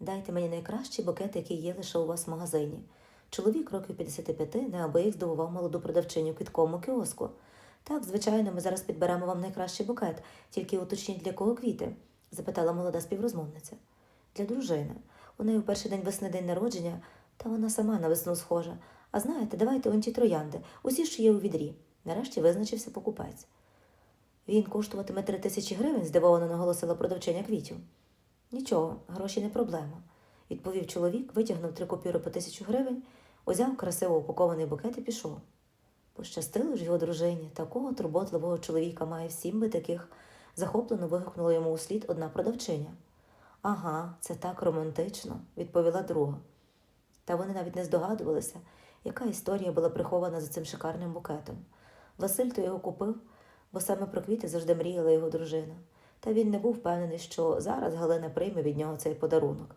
Дайте мені найкращий букет, який є лише у вас в магазині. Чоловік років 55 неабияк здивував молоду продавчиню в квітковому кіоску. Так, звичайно, ми зараз підберемо вам найкращий букет, тільки уточніть для кого квіти? запитала молода співрозмовниця. Для дружини. У неї у перший день весни день народження, та вона сама на весну схожа. А знаєте, давайте он ті троянди, усі, що є у відрі. Нарешті визначився покупець. Він коштуватиме три тисячі гривень, здивовано наголосила продавчиня квітів. Нічого, гроші не проблема, відповів чоловік, витягнув три купюри по тисячу гривень, узяв красиво упакований букет і пішов. Пощастило ж його дружині, такого турботливого чоловіка має всім би таких, захоплено вигукнула йому услід одна продавчиня. Ага, це так романтично, відповіла друга. Та вони навіть не здогадувалися, яка історія була прихована за цим шикарним букетом. Василь то його купив, бо саме про квіти завжди мріяла його дружина. Та він не був впевнений, що зараз Галина прийме від нього цей подарунок.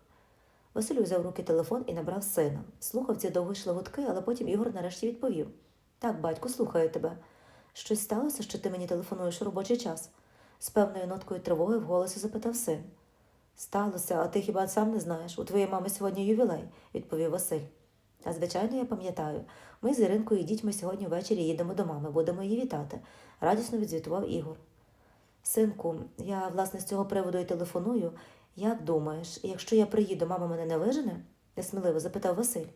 Василь взяв руки телефон і набрав сина. Слухав ці довгі шлагутки, але потім Ігор нарешті відповів: Так, батько, слухаю тебе. Щось сталося, що ти мені телефонуєш у робочий час? з певною ноткою тривоги в голосі запитав син. Сталося, а ти хіба сам не знаєш? У твоєї мами сьогодні ювілей, відповів Василь. Та, звичайно, я пам'ятаю. Ми з Іринкою і дітьми сьогодні ввечері їдемо до мами, будемо її вітати, радісно відзвітував Ігор. Синку, я власне з цього приводу і телефоную. Як думаєш, якщо я приїду, мама мене не вижене? несміливо запитав Василь.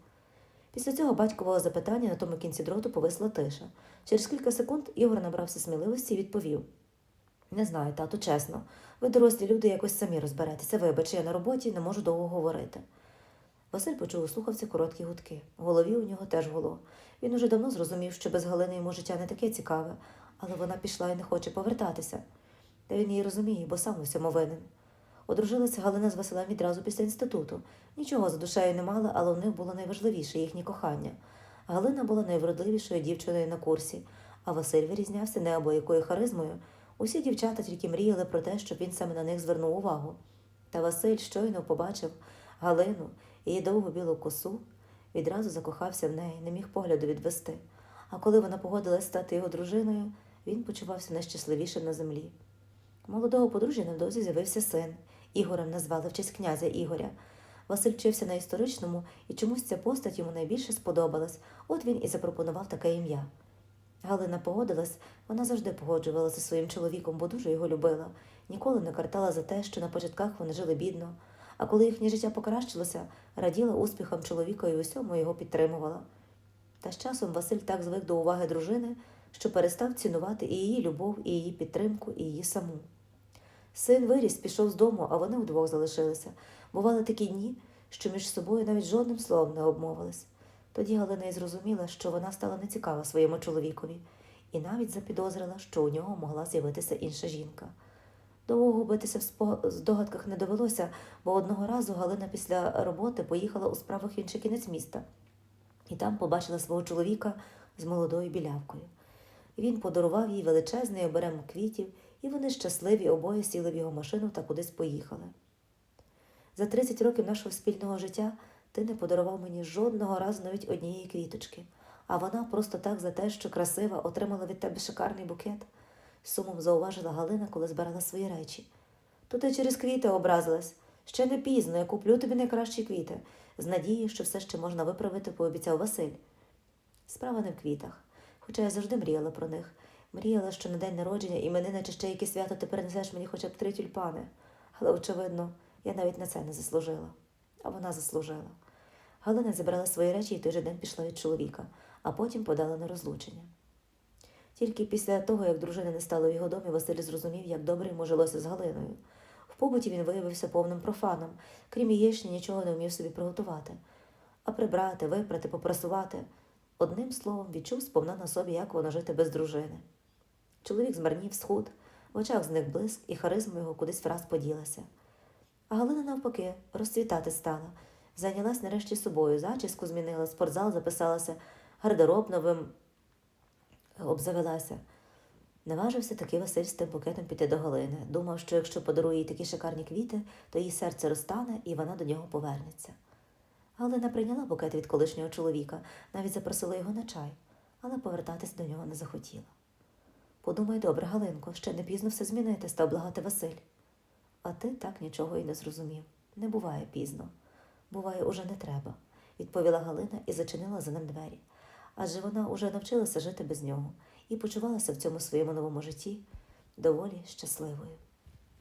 Після цього батькового запитання на тому кінці дроту повисла тиша. Через кілька секунд Ігор набрався сміливості і відповів: Не знаю, тату, чесно. Ви дорослі люди якось самі розберетеся. Вибач, я на роботі не можу довго говорити. Василь почув у короткі гудки. В голові у нього теж гуло. Він уже давно зрозумів, що без Галини йому життя не таке цікаве, але вона пішла і не хоче повертатися. Та він її розуміє, бо сам у всьому винен. Одружилася Галина з Василем відразу після інституту. Нічого за душею не мала, але у них було найважливіше їхнє кохання. Галина була найвродливішою дівчиною на курсі, а Василь вирізнявся неабиякою харизмою. Усі дівчата тільки мріяли про те, щоб він саме на них звернув увагу. Та Василь щойно побачив Галину, її довгу білу косу, відразу закохався в неї, не міг погляду відвести. А коли вона погодилась стати його дружиною, він почувався найщасливішим на землі. Молодого подружжя невдовзі з'явився син. Ігорем назвали в честь князя Ігоря. Василь вчився на історичному, і чомусь ця постать йому найбільше сподобалась, от він і запропонував таке ім'я. Галина погодилась, вона завжди погоджувалася зі своїм чоловіком, бо дуже його любила, ніколи не картала за те, що на початках вони жили бідно. А коли їхнє життя покращилося, раділа успіхам чоловіка і усьому його підтримувала. Та з часом Василь так звик до уваги дружини, що перестав цінувати і її любов, і її підтримку, і її саму. Син виріс, пішов з дому, а вони вдвох залишилися. Бували такі дні, що між собою навіть жодним словом не обмовились. Тоді Галина й зрозуміла, що вона стала нецікава своєму чоловікові, і навіть запідозрила, що у нього могла з'явитися інша жінка. Довго губитися в здогадках не довелося, бо одного разу Галина після роботи поїхала у справах в інший кінець міста і там побачила свого чоловіка з молодою білявкою. Він подарував їй величезний оберем квітів, і вони щасливі обоє сіли в його машину та кудись поїхали. За 30 років нашого спільного життя ти не подарував мені жодного разу навіть однієї квіточки, а вона просто так за те, що красива, отримала від тебе шикарний букет, сумом зауважила Галина, коли збирала свої речі. То ти через квіти образилась. Ще не пізно, я куплю тобі найкращі квіти, з надією, що все ще можна виправити, пообіцяв Василь. Справа не в квітах, хоча я завжди мріяла про них. Мріяла, що на день народження іменини чи ще якесь свято ти принесеш мені хоча б три тюльпани. Але, очевидно, я навіть на це не заслужила. А вона заслужила. Галина забрала свої речі і той же день пішла від чоловіка, а потім подала на розлучення. Тільки після того, як дружини не стало в його домі, Василь зрозумів, як добре йому жилося з Галиною. В побуті він виявився повним профаном, крім яєчні, нічого не вмів собі приготувати. А прибрати, випрати, попрасувати одним словом відчув сповна на собі, як воно жити без дружини. Чоловік змарнів схуд, в очах зник блиск, і харизма його кудись враз поділася. А Галина, навпаки, розцвітати стала. Зайнялась нарешті собою, зачіску змінила, спортзал записалася, гардероб новим обзавелася. Наважився таки Василь з тим букетом піти до Галини. Думав, що якщо подарує їй такі шикарні квіти, то її серце розтане і вона до нього повернеться. Галина прийняла букет від колишнього чоловіка, навіть запросила його на чай, але повертатись до нього не захотіла. Подумай добре, Галинко, ще не пізно все змінити, став благати Василь. А ти так нічого і не зрозумів. не буває пізно. Буває, уже не треба, відповіла Галина і зачинила за ним двері. Адже вона уже навчилася жити без нього і почувалася в цьому своєму новому житті доволі щасливою.